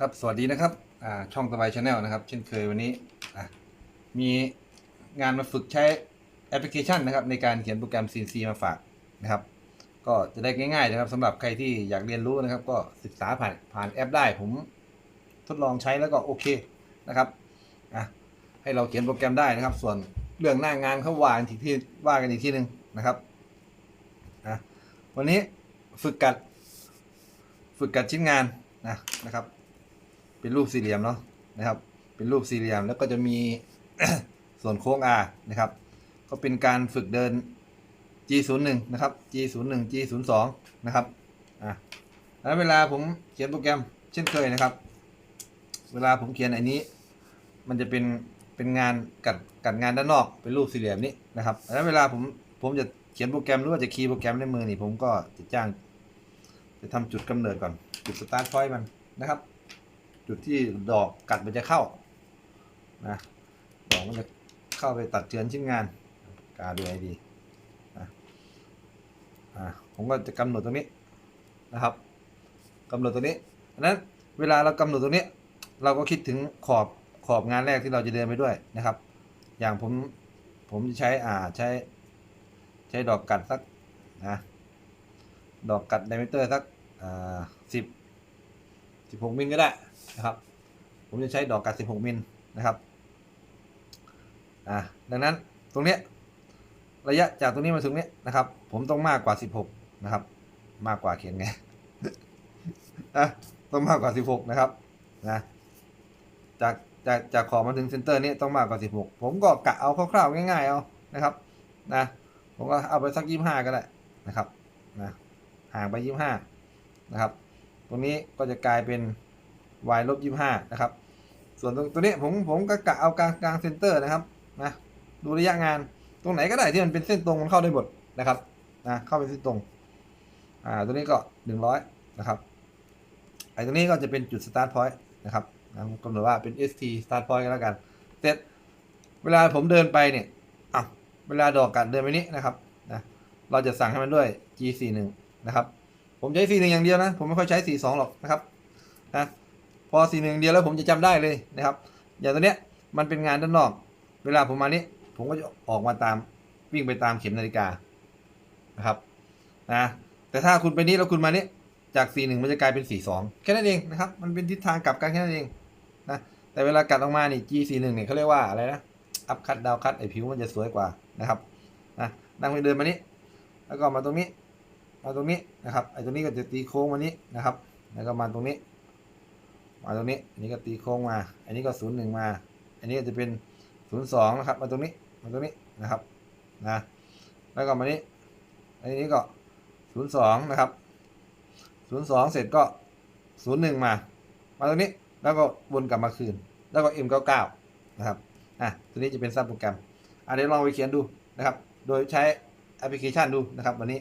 ครับสวัสดีนะครับอ่าช่องสบายชาแนลนะครับ เช่นเคยวันนี้อะมีงานมาฝึกใช้แอปพลิเคชันนะครับ ในการเขียนโปรแกรม CNC มาฝากนะครับ ก็จะได้ง่ายๆนะครับสำหรับใครที่อยากเรียนรู้นะครับ ก็ศึกษาผ่านผ่านแอปได้ผมทดลองใช้แล้วก็โอเคนะครับอะให้เราเขียนโปรแกรมได้นะครับ ส่วนเรื่องหน้างานเขาวากันอีกที่ว่ากันอีกที่หนึ่งนะครับอะวันนี้ฝึกกัด ฝึกกัดชิ้นงานนะนะครับ เป็นรูปสี่เหลี่ยมเนาะนะครับ เป็นรูปสี่เหลี่ยมแล้วก็จะมีส่วนโค้ง R นะครับ ก็เป็นการฝึกเดิน G01 นะครับ G01 G02 นะครับอะแล้วเวลาผมเขียนโปรแกรมเช่นเคยนะครับ เวลาผมเขียนอันนี้ มันจะเป็นเป็นงานกัดกัดงานด้านนอกเป็นรูปสี่เหลี่ยมนี้นะครับแล้วเวลาผมผมจะเขียนโปรแกรมหรือว่าจะคีย์โปรแกรมในมือนี่ผมก็จะจ้าง จะทำจุดกำเนิดก่อนจุดสตาร์ทพอยต์มันนะครับ จุดที่ดอกกัดมันจะเข้านะดอกมันจะเข้าไปตัดเจือนชิ้นงานกาดูให้ดีนะอ่าผมก็จะกำหนดตรงนี้นะครับกำหนดตรงนี้อันนั้นเวลาเรากำหนดตรงนี้ เราก็คิดถึงขอบขอบงานแรกที่เราจะเดินไปด้วยนะครับ อย่างผมผมจะใช้อ่าใช้ ใช้ดอกกัดสักนะดอกกัดไดเมเตอร์สักอ่าสิบสิบหกมิลก็ได้ นะครับ ผมจะใช้ดอกกัดสิบหกมิลนะครับอ่าดังนั้นตรงเนี้ยระยะจากตรงนี้มาถึงเนี้ยนะครับ ผมต้องมากกว่าสิบหกนะครับ มากกว่าเขียนไงอะต้องมากกว่าสิบหกนะครับนะจากจากจากขอบมาถึงเซนเตอร์นี้ต้องมากกว่าสิบหกผมก็กะเอาคร่าวๆง่ายๆเอานะครับนะผมก็เอาไปสักยี่ห้าก็ได้นะครับนะห่างไปยี่ห้านะครับ ตรงนี้ก็จะกลายเป็น y ลบยี่ห้านะครับ ส่วนตรงตัวนี้ผมผมก็กะเอากลางกลางเซนเตอร์นะครับนะดูระยะงานตรงไหนก็ได้ที่มันเป็นเส้นตรงมันเข้าได้หมดนะครับนะเข้าเป็นเส้นตรงอ่าตัวนี้ก็หนึ่งร้อยนะครับไอ้ตรงนี้ก็จะเป็นจุด start point นะครับนะกำหนดว่าเป็น st start point ก็แล้วกันเสร็จเวลาผมเดินไปเนี่ยอะเวลาดอกกัดเดินไปนี้นะครับนะเราจะสั่งให้มันด้วย g41 นะครับ ผมใช้ 41 อย่างเดียวนะ ผมไม่ค่อยใช้ 42 หรอกนะครับนะ พอ41อย่งเดียวแล้วผมจะจำได้เลยนะครับ อย่างตัวเนี้ยมันเป็นงานด้านนอก เวลาผมมานี้ ผมก็จะออกมาตามวิ่งไปตามเข็มนาฬิกานะครับนะแต่ถ้าคุณไปนี้แล้วคุณมานี้จาก41มันจะกลายเป็น42แค่นั้นเองนะครับ มันเป็นทิศทางกลับกันแค่นั้นเองนะแต่เวลากัดออกมานี่ G41 เนี่ยเขาเรียกว่าอะไรนะอัพคัดดาวคัดไอผิวมันจะสวยกว่านะครับนะนั่งไปเดินมานี้ แล้วก็มาตรงนี้ มาตรงนี้นะครับไอ้ตรงนี้ก็จะตีโค้งมานี้นะครับ แล้วก็มาตรงนี้ มาตรงนี้อันนี้ก็ตีโค้งมา อันนี้ก็ศูนย์หนึ่งมา อันนี้จะเป็นศูนย์สองนะครับ มาตรงนี้มาตรงนี้นะครับนะแล้วก็มานี้อันนี้ก็ศูนย์สองนะครับศูนย์สองเสร็จก็ศูนย์หนึ่งมา มาตรงนี้แล้วก็วนกลับมาคืน แล้วก็ M เก้าเก้านะครับอะตัวนี้จะเป็นซับโปรแกรมอะเดี๋ยวลองไปเขียนดูนะครับ โดยใช้แอปพลิเคชันดูนะครับ วันนี้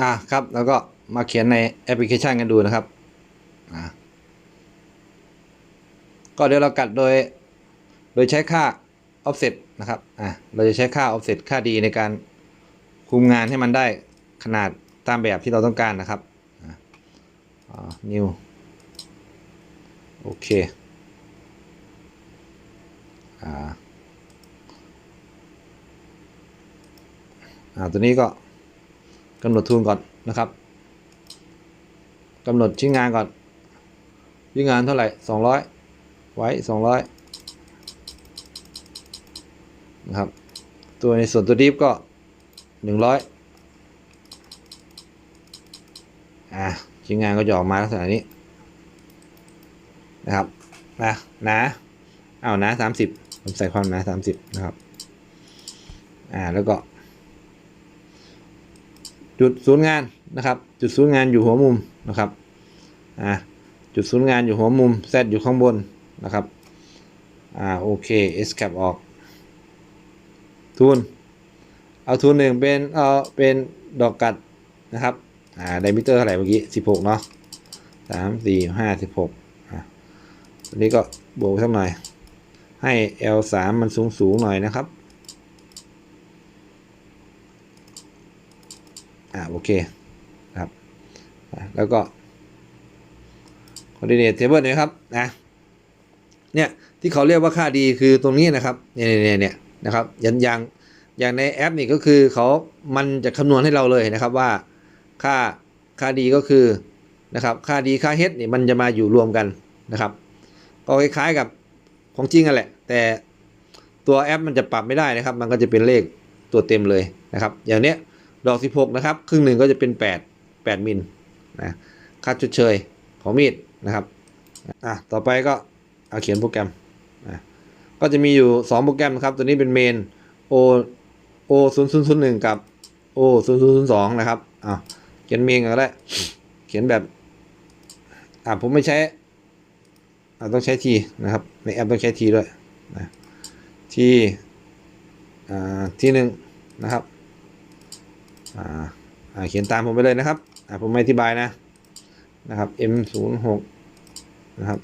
อ่าครับ แล้วก็มาเขียนในแอปพลิเคชันกันดูนะครับอ่าก็เดี๋ยวเรากัดโดย โดยใช้ค่า offset นะครับอ่าเราจะใช้ค่า offset ค่าดีในการคุมงานให้มันได้ขนาดตามแบบที่เราต้องการนะครับอ่า new โอเคอ่าอ่าตัวนี้ก็ กำหนดทุนก่อนนะครับกำหนดชิ้นงานก่อนชิ้นงานเท่าไหร่สองร้อยไว้สองร้อยนะครับ ตัวในส่วนตัวดีฟก็หนึ่งร้อยอ่าชิ้นงานก็จะออกมาลักษณะนี้นะครับนะนาเอานาสามสิบผมใส่ความนาสามสิบนะครับ อ่า แล้วก็ จุดศูนย์งานนะครับ จุดศูนย์งานอยู่หัวมุมนะครับอ่าจุดศูนย์งานอยู่หัวมุม Z อยู่ข้างบนนะครับอ่าโอเค S cap ออก ทุน เอาทุนหนึ่งเป็นเอาเป็นดอกกัดนะครับอ่าไดมิเตอร์เท่าไหร่เมื่อกี้สิบหกเนาะสามสี่ห้าสิบหกอ่าตัวนี้ก็บวกสักหน่อย ให้ L สามมันสูงสูงหน่อยนะครับ อ่าโอเคครับแล้วก็ coordinate table เนี่ยครับนะเนี่ยที่เขาเรียกว่าค่าดีคือตรงนี้นะครับเนี่ยเนี่ยเนี่ยนะครับอย่างอย่างอย่างในแอปนี่ก็คือเขามันจะคำนวณให้เราเลยนะครับว่าค่าค่าดีก็คือนะครับค่าดีค่าเฮดนี่มันจะมาอยู่รวมกันนะครับ ก็คล้ายๆกับของจริงกันแหละ แต่ตัวแอปมันจะปรับไม่ได้นะครับ มันก็จะเป็นเลขตัวเต็มเลยนะครับ อย่างเนี้ย ดอก16นะครับ ครึ่งหนึ่งก็จะเป็น8 8มิลนะค่าชดเชยของมีดนะครับอะต่อไปก็เอาเขียนโปรแกรมอะก็จะมีอยู่ 2 โปรแกรมนะครับ ตัวนี้เป็นเมน O O 0 0 0 1 กับ O 0 0 0 2นะครับอะเขียนเมนก็ได้เขียนแบบอะผมไม่ใช้อ่าต้องใช้ทีนะครับ ในแอปต้องใช้ทีด้วยนะทีอ่าทีหนึ่งนะครับ อ่าอ่าเขียนตามผมไปเลยนะครับอ่าผมไม่อธิบายนะนะครับ M ศูนย์หกนะครับ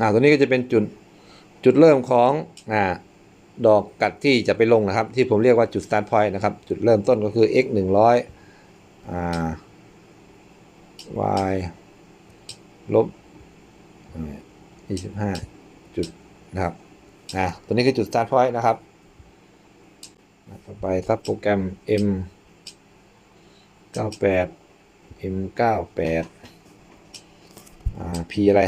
อ่าตัวนี้ก็จะเป็นจุดจุดเริ่มของอ่าดอกกัดที่จะไปลงนะครับ ที่ผมเรียกว่าจุด start point นะครับ จุดเริ่มต้นก็คือ x 100อ่า y ลบ25 จุดนะครับอ่าตัวนี้คือจุด start point นะครับต่อไปซับโปรแกรม m 98 m 98อ่า p อะไร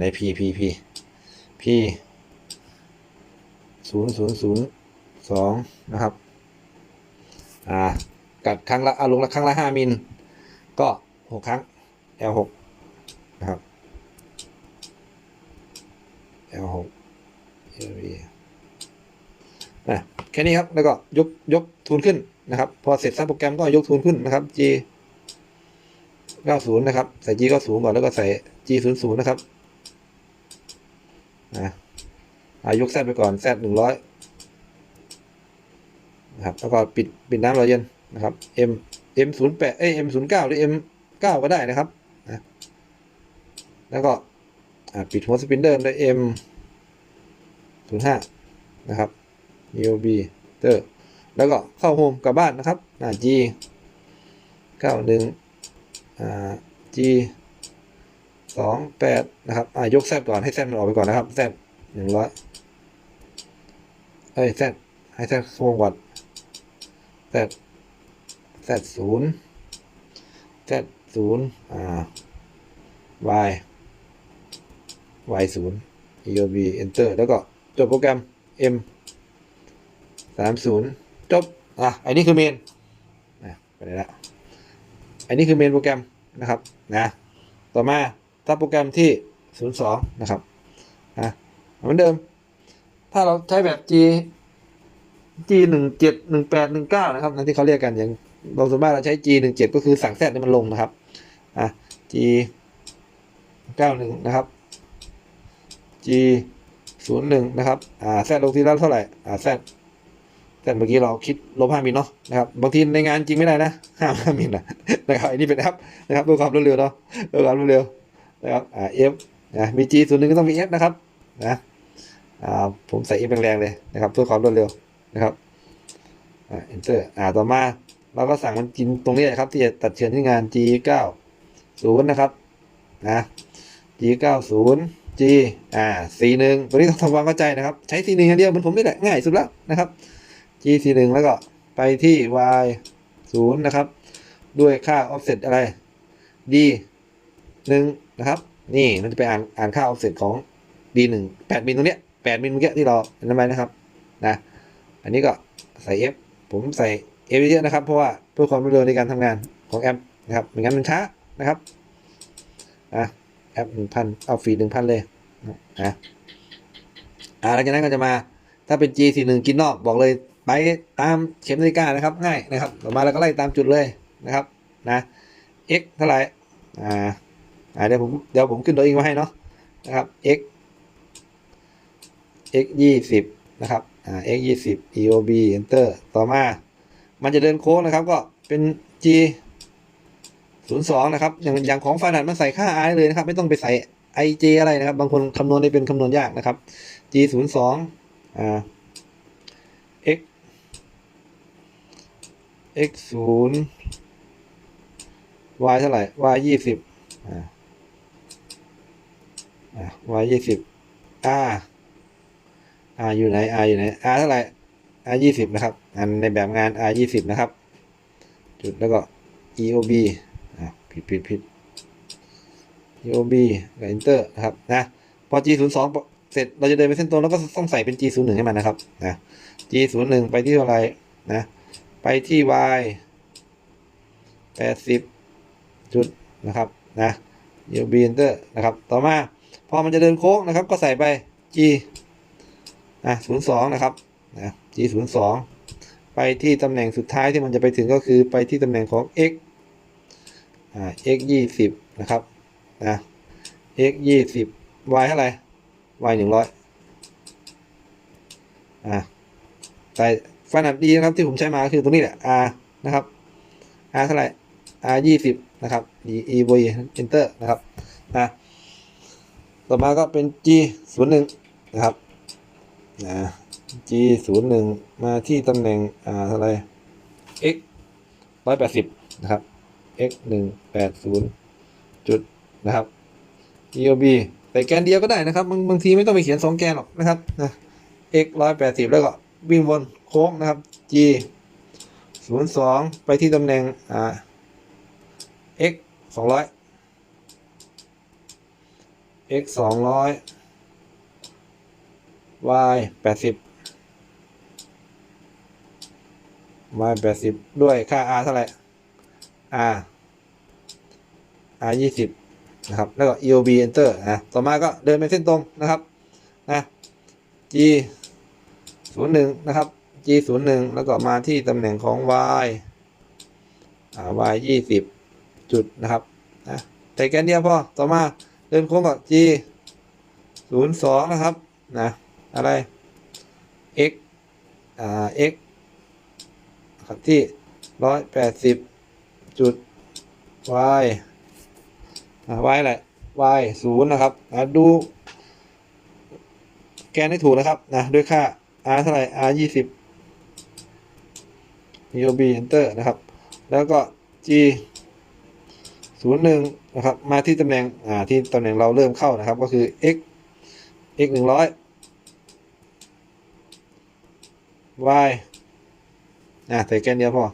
ใน P P P P ศูนย์ศูนย์ศูนย์สองนะครับ อ่า กัดครั้งละอาลงละครั้งละห้ามิล ก็หกครั้ง L หกนะครับ L หก L V อะแค่นี้ครับ แล้วก็ยกยกทูนขึ้นนะครับ พอเสร็จสร้างโปรแกรมก็ยกทูนขึ้นนะครับ G 90 นะครับ ใส่ G 90ก่อนแล้วก็ใส่ G 00 นะครับนะอายกแซดไปก่อน Z 100นะครับแล้วก็ปิดปิดน้ำเราเย็นนะครับ M M 0 8เอ้ย M 0 9หรือ M 9ก็ได้นะครับนะแล้วก็ปิดหัวสปินเดอร์ด้วย M 0 5นะครับ UB เตอร์แล้วก็เข้าโฮมกลับบ้านนะครับอ่า G 91อ่า G สองแปดนะครับอ่ายกแซดก่อนให้แซดมันออกไปก่อนนะครับแซดหนึ่งร้อยเอ้ยแซดให้แซดโค้งก่อนแซดแซดศูนย์แซดศูนย์อ่า y y ศูนย์ eob enter แล้วก็จบโปรแกรม m สามศูนย์จบ อะ อันนี้คือเมนนะไปได้ล้วอันนี้คือเมนโปรแกรมนะครับ นะ ต่อมา ถ้าโปรแกรมที่ 02 นะครับนะเหมือนเดิม ถ้าเราใช้แบบ G G 1 7 1 8 1 9นะครับนั่นที่เขาเรียกกันอย่างเราส่วนมากเราใช้ G 1 7ก็คือสั่งแซดให้มันลงนะครับอะ G 91นะครับ G 01นะครับอ่าแซดลงทีละเท่าไหร่อ่าแซดแต่เมื่อกี้เราคิดลบห้ามิลเนาะนะครับบางทีในงานจริงไม่ได้นะห้าห้ามิลนะนะครับอันนี้เป็นแอปนะครับเพื่อความรวดเร็วเนาะเพื่อความรวดเร็ว นะครับอ่า F นะมี G ส่วนหนึ่งก็ต้องมี F นะครับนะอ่าผมใส่ F แรงๆเลยนะครับเพื่อความรวดเร็วนะครับอ่า enter อ่าต่อมาเราก็สั่งมันกินตรงนี้นะครับ ที่จะตัดเชิญที่งาน G 9 0นะครับนะ G 9 0 G อ่า C 1ตัวนี้ต้องทำความเข้าใจนะครับ ใช้ C 1อย่างเดียวเหมือนผมนี่แหละง่ายสุดแล้วนะครับ G C 1แล้วก็ไปที่ Y 0นะครับ ด้วยค่า offset อะไร D 1 นะครับ นี่มันจะไปอ่านอ่านค่า offset ของ D 1 8มิลตรงเนี้ย8มิลเมื่อกี้ที่เราอันนั้นไปนะครับนะอันนี้ก็ใส่ F ผมใส่ F เยอะนะครับเพราะว่าเพื่อความรวดเร็วในการทำงานของแอปนะครับไม่งั้นมันช้านะครับอะแอปหนึ่งพันเอาฟีหนึ่งพันเลยนะอ่าหลังจากนั้นก็จะมาถ้าเป็น G 4 1 กินนอกบอกเลยไปตามเข็มนาฬิกานะครับง่ายนะครับต่อมาเราก็ไล่ตามจุดเลยนะครับนะ x เท่าไหร่อ่า เดี๋ยวผมเดี๋ยวผมขึ้นตัวเองมาให้เนาะนะครับ x x ยี่สิบนะครับอ่า x ยี่สิบ eob enter ต่อมา มันจะเดินโค้งนะครับ ก็เป็น g ศูนย์สองนะครับ อย่างอย่างของฟานัดมันใส่ค่า i เลยนะครับ ไม่ต้องไปใส่ ij อะไรนะครับ บางคนคำนวณได้เป็นคำนวณยากนะครับ g ศูนย์สองอ่า x x ศูนย์ y เท่าไหร่ y ยี่สิบอ่า y ยี่สิบ r r อยู่ไหน r อยู่ไหน r เท่าไหร่ r ยี่สิบนะครับ อันในแบบงาน r ยี่สิบนะครับ จุดแล้วก็ eob อ่าผิดผิดผิด eob กับ enter นะครับ นะ พอ g ศูนย์สองเสร็จ เราจะเดินไปเส้นตรงแล้วก็ต้องใส่เป็น g ศูนย์หนึ่งให้มันนะครับ นะ g ศูนย์หนึ่งไปที่เท่าไหร่ นะ ไปที่ y แปดสิบจุดนะครับ นะ u b enter นะครับ ต่อมา พอมันจะเดินโค้งนะครับ ก็ใส่ไป g นะศูนย์สองนะครับนะ g ศูนย์สองไปที่ตำแหน่งสุดท้ายที่มันจะไปถึงก็คือไปที่ตำแหน่งของ x อ่า x ยี่สิบนะครับนะ x ยี่สิบ y เท่าไหร่ y หนึ่งร้อยอ่าแต่ฟันอัดดีนะครับที่ผมใช้มาคือตรงนี้แหละ R นะครับ R เท่าไหร่ R ยี่สิบนะครับ E E V Enter นะครับนะ ต่อมาก็เป็น G ศูนย์หนึ่งนะครับนะ G ศูนย์หนึ่งมาที่ตำแหน่งอ่าเท่าไร X ร้อยแปดสิบนะครับ X หนึ่งแปดศูนย์จุดนะครับ E O B ใส่แกนเดียวก็ได้นะครับบางบางทีไม่ต้องไปเขียนสองแกนหรอกนะครับนะ x ร้อยแปดสิบแล้วก็วิ่งวนโค้งนะครับ g ศูนย์สองไปที่ตำแหน่งอ่า x สองร้อย x สองร้อย y แปดสิบ y แปดสิบด้วยค่า r เท่าไหร่ r r ยี่สิบนะครับ แล้วก็ eob enter นะ ต่อมาก็เดินไปเส้นตรงนะครับ นะ g ศูนย์หนึ่งนะครับ g ศูนย์หนึ่งแล้วก็มาที่ตำแหน่งของ y y ยี่สิบจุดนะครับ นะแต่แกนเดียวพอ ต่อมา เดินโค้งกับ g ศูนย์สองนะครับ นะ อะไร x อ่า x ครับที่ร้อยแปดสิบจุด y อ่า y อะไร y ศูนย์นะครับอ่าดู แกนให้ถูกนะครับ นะ ด้วยค่า r เท่าไหร่ r ยี่สิบ eob enter นะครับ แล้วก็ g ศูนย์หนึ่ง นะครับ มาที่ตำแหน่งอ่าที่ตำแหน่งเราเริ่มเข้านะครับ ก็คือ x x หนึ่งร้อย y อ่าใส่แกนเดียวพอ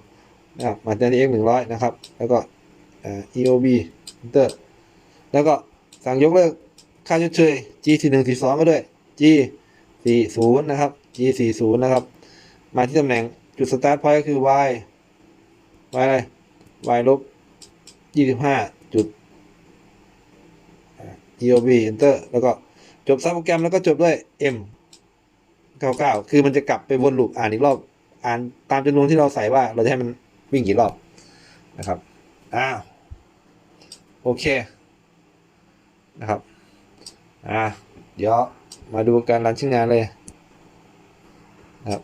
นะครับมาที่ x หนึ่งร้อยนะครับ แล้วก็อ่า eob enter แล้วก็สั่งยกเลิกค่าชดเชย g ที่หนึ่งที่สองก็ด้วย g สี่ศูนย์นะครับ g สี่ศูนย์นะครับ มาที่ตำแหน่งจุดสตาร์ทพอยต์ก็คือ y y อะไร y ลบยี่สิบห้าจุด eob enter แล้วก็จบซับโปรแกรมแล้วก็จบด้วย m 99 คือมันจะกลับไปวนลูปอ่านอีกรอบ อ่านตามจำนวนที่เราใส่ว่าเราจะให้มันวิ่งกี่รอบนะครับ อ้าว โอเค นะครับ อ่า เดี๋ยวมาดูการรันชิ้นงานเลยนะครับ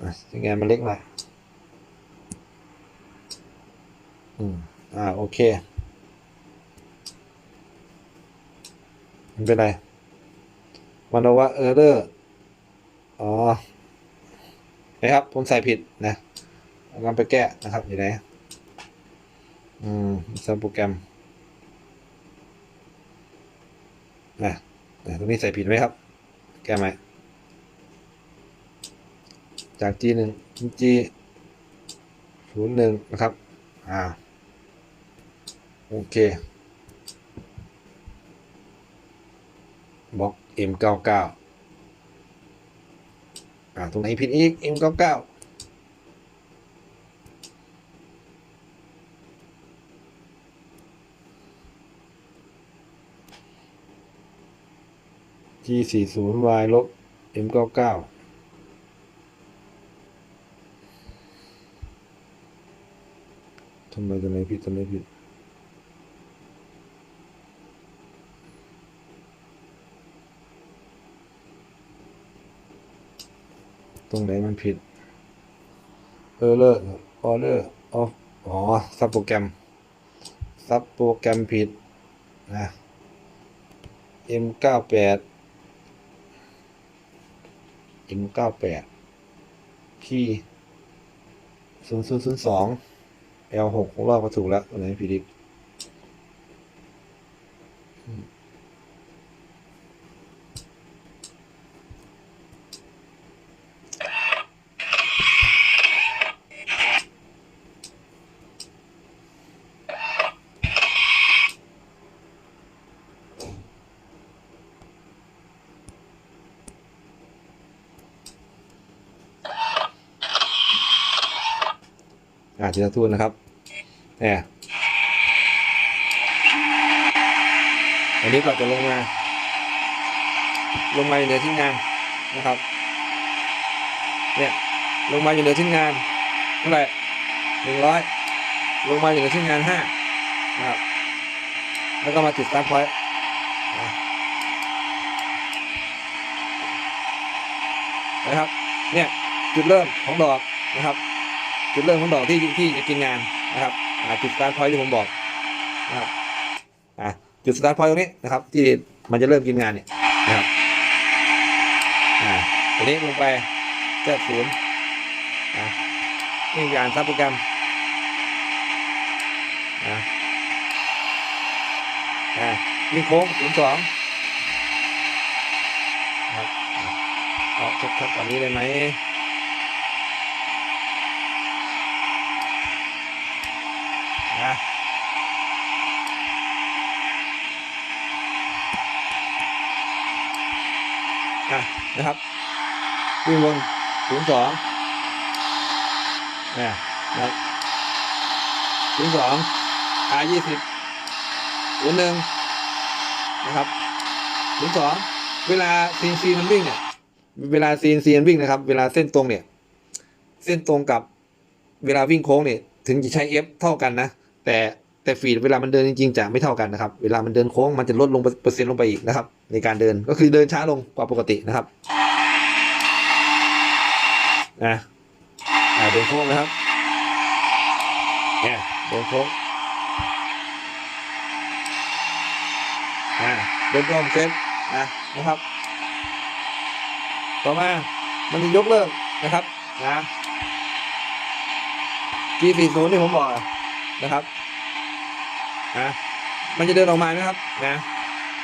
อะใช้งานมันเล็กหน่อย อืม อ่า โอเค มันเป็นไรมันบอกว่าเออร์เรอร์อ๋อนะครับ ผมใส่ผิดนะกำลังไปแก้นะครับอยู่ไหนอืมสร้างโปรแกรมนะนะตรงนี้ใส่ผิดไหมครับ แก้ไหม จาก G หนึ่ง G ศูนย์หนึ่งนะครับ อ่า โอเค บล็อก M เก้าเก้าอ่าตรงไหนผิดอีก M เก้าเก้า g สี่ส่วน y ลบ M เก้าเก้าทำไมตัวไหนผิดตัวไหนผิด ตรงไหนมันผิดเออเลอร์ออเดอร์ออฟอ๋อซับโปรแกรมซับโปรแกรมผิดนะ M เก้าแปด M เก้าแปดที่ศูนย์ศูนย์ศูนย์สอง L หกของเราก็ถูกแล้วตัวไหนผิดอีก อ่าทีละทูนนะครับเนี่ยอันนี้เราจะลงมา ลงมาอยู่เหนือที่งานนะครับ เนี่ยลงมาอยู่เหนือที่งานเท่าไหร่หนึ่งร้อยลงมาอยู่เหนือที่งานห้านะครับ แล้วก็มาจุดสตาร์ทพอยต์นะครับ เนี่ยจุดเริ่มของดอกนะครับ จุดเริ่มของดอกที่ที่จะกินงานนะครับจุดสตาร์ทพอยต์ที่ผมบอกนะครับจุดสตาร์ทพอยต์ตรงนี้นะครับ ที่มันจะเริ่มกินงานเนี่ยนะครับอ่าตัวนี้ลงไปแจ้ศูนย์อ่านี่การซับโปรแกรมอ่าอ่าวิ่งโค้งศูนย์สองครับอ่าเอาชัดๆกว่านี้ได้ไหม นะอะ นะครับวิ่งวนศูนย์สองเนี่ยนะครับศูนย์สองอายี่สิบศูนย์หนึ่งนะครับศูนย์สองเวลาซีนซีมันวิ่งเนี่ยเวลาซีนซีนวิ่งนะครับ เวลาเส้นตรงเนี่ย เส้นตรงกับเวลาวิ่งโค้งเนี่ย ถึงจะใช้ F เท่ากันนะ แต่ แต่ฟีดเวลามันเดินจริงๆจะไม่เท่ากันนะครับ เวลามันเดินโค้งมันจะลดลงเปอร์เซ็นต์ลงไปอีกนะครับ ในการเดินก็คือเดินช้าลงกว่าปกตินะครับนะอ่าเดินโค้งนะครับเนี่ยเดินโค้งอ่าเดินตรงเซฟนะนะครับ ต่อมามันจะยกเลิกนะครับนะ G40 ที่ผมบอกนะครับ นะมันจะเดินออกมานะครับนะ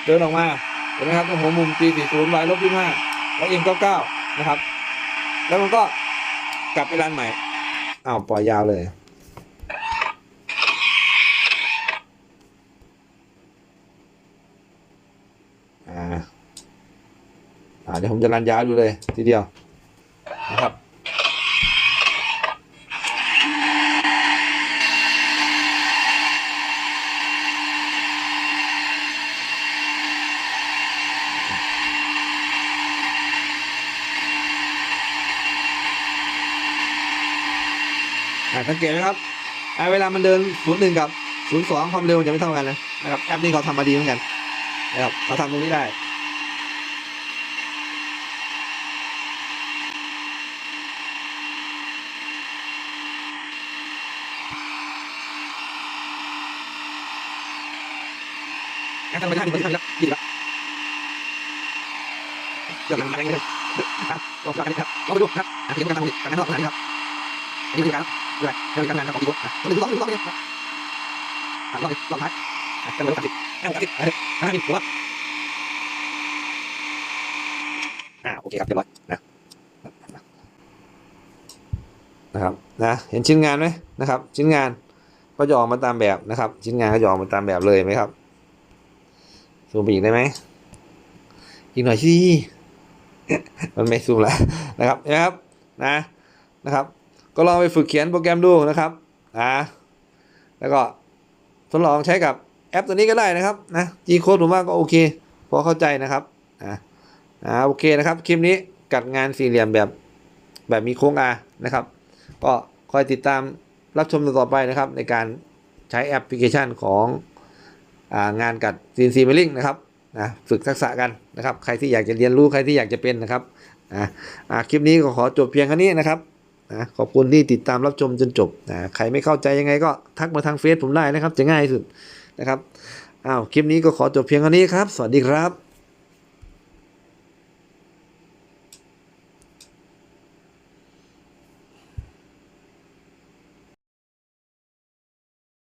เดินออกมาเห็นไหมครับตรงหัวมุม G40 y ลบ25แล้ว M99 นะครับ แล้วมันก็กลับไปรันใหม่อ้าวปล่อยยาวเลย อ่าอ่าเดี๋ยวผมจะรันยาวดูเลยทีเดียวนะครับ สังเกตไหมครับเวลามันเดินศูนย์หนึ่งกับศูนย์สองความเร็วจะไม่เท่ากันนะนะครับแอปนี้เขาทำมาดีเหมือนกันนะครับเขาทำตรงนี้ได้แอปทำไปได้ดีกว่าที่ทำแล้วดีกว่าเดี๋ยวมันอะไรเงี้ยลองฟังกันนะครับลองไปดูนะครับเขียนการทำาทำงานอกสถานที่ครับ นนี้คือการด้วยเรื่องการงานของพี่บุ๊คอะลองดูลองดูลองดูครับอะลองลองท้ายอะกันเลยสามสิบอ่สามสิบอะห้าสิบหรือว่าอ่าโอเคครับเรียบร้อยนะนะครับนะเห็นชิ้นงานไหมนะครับ ชิ้นงานก็จะออกมาตามแบบนะครับ ชิ้นงานก็จะออกมาตามแบบเลยไหมครับซูมไปอีกได้ไหมอีกหน่อยสิมันไม่ซูมแล้วนะครับนะครับนะนะครับ ก็ลองไปฝึกเขียนโปรแกรมดูนะครับนะแล้วก็ทดลองใช้กับแอปตัวนี้ก็ได้นะครับนะ G Code ผมว่าก็โอเคพอเข้าใจนะครับอ่าอ่าโอเคนะครับคลิปนี้กัดงานสี่เหลี่ยมแบบแบบมีโค้ง R นะครับ ก็คอยติดตามรับชมต่อไปนะครับ ในการใช้แอปพลิเคชันของงานกัด CNC Milling นะครับนะฝึกทักษะกันนะครับ ใครที่อยากจะเรียนรู้ใครที่อยากจะเป็นนะครับอ่าอ่าคลิปนี้ก็ขอจบเพียงแค่นี้นะครับ นะขอบคุณที่ติดตามรับชมจนจบนะใครไม่เข้าใจยังไงก็ทักมาทางเฟซผมได้นะครับ จะง่ายสุดนะครับอ้าวคลิปนี้ก็ขอจบเพียงเท่านี้ครับ สวัสดีครับ